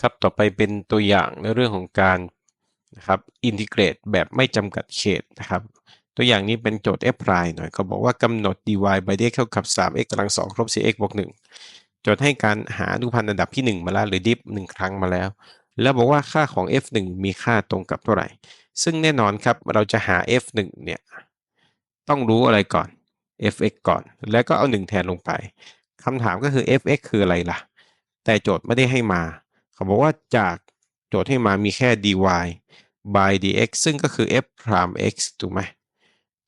ครับต่อไปเป็นตัวอย่างในเรื่องของการนะครับอินทิเกรตแบบไม่จำกัดเขตนะครับตัวอย่างนี้เป็นโจทย์ f prime หน่อยเขาบอกว่ากำหนด dy by dx เท่ากับ 3x กำลัง2ครบ 4x บวก1โจทย์ให้การหาอนุพันธ์อันดับที่ 1 มาแล้วหรือ diff 1ครั้งมาแล้ว แล้วบอกว่าค่าของ f1 มีค่าตรงกับเท่าไหร่ ซึ่งแน่นอนครับเราจะหา f1 เนี่ยต้องรู้อะไรก่อน fx ก่อน แล้วก็เอา 1 แทนลงไปคำถามก็คือ fx คืออะไรล่ะ แต่โจทย์ไม่ได้ให้มา เขาบอกว่าจากโจทย์ให้มามีแค่ dy by dx ซึ่งก็คือ f prime x ถูกไหม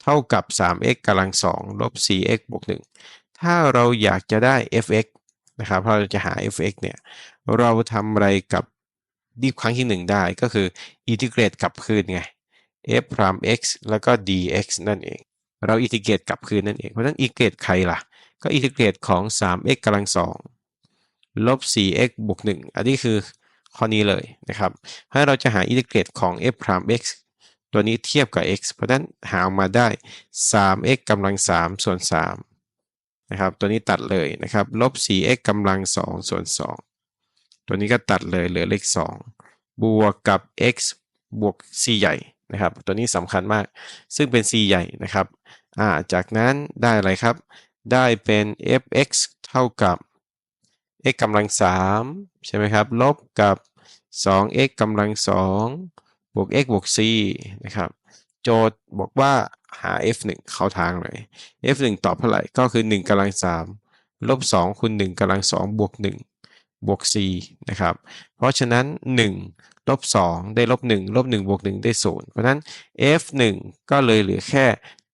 เท่ากับ 3x กำลัง2ลบ 4x บวก 1 ถ้าเราอยากจะได้ fx นะครับเราจะหา fx เนี่ย เราทำอะไรกับดิฟครั้งที่ 1 ได้ก็คืออินทิเกรตกลับคืนไง f prime x แล้วก็ dx นั่นเอง เราอินทิเกรตกลับคืนนั่นเอง เพราะฉะนั้นอินทิเกรตใครล่ะ ก็อินทิเกรตของ 3x กำลัง2 ลบ 4x บวก 1 อันนี้คือข้อนี้เลยนะครับถ้เราจะหาอินทิเกรตของ f prime x ตัวนี้เทียบกับ x เพราะฉะนั้นหาออกมาได้ 3x กำลัง 3 ส่วน3นะครับตัวนี้ตัดเลยนะครับลบ 4x กำลัง 2 ส่วน 2 ตัวนี้ก็ตัดเลยเหลือเลข 2 บวกกับ x บวก c ใหญ่นะครับ ตัวนี้สำคัญมาก ซึ่งเป็น c ใหญ่นะครับอ่าจากนั้นได้อะไรครับ ได้เป็น fx เท่ากับ x กำลัง3ใช่ไหมครับ ลบกับ 2x กำลัง2บวก x บวก c นะครับ โจทย์บอกว่าหา f1 เข้าทางเลย f1 ตอบเท่าไหร่ ก็คือ 1กำลัง3ลบ2คูณ1กำลัง2บวก 1 บวก c นะครับ เพราะฉะนั้น 1 ลบ 2 ได้ลบ 1 ลบ 1 บวก 1 ได้ 0 เพราะฉะนั้น f1 ก็เลยเหลือแค่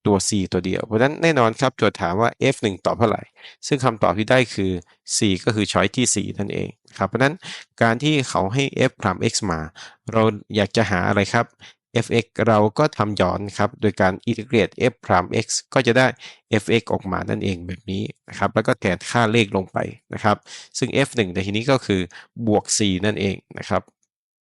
ตัว c ตัวเดียว เพราะฉะนั้นแน่นอนครับโจทย์ถามว่า f1 ตอบเท่าไหร่ ซึ่งคำตอบที่ได้คือ c ก็คือช้อยที่ 4 นั่นเองครับเพราะฉะนั้นการที่เขาให้ f prime x มา เราอยากจะหาอะไรครับ fx เราก็ทำย้อนครับ โดยการอินทิเกรต f prime x ก็จะได้ fx ออกมานั่นเองแบบนี้นะครับ แล้วก็แทนค่าเลขลงไปนะครับ ซึ่ง f1 ในที่นี้ก็คือบวก c นั่นเองนะครับ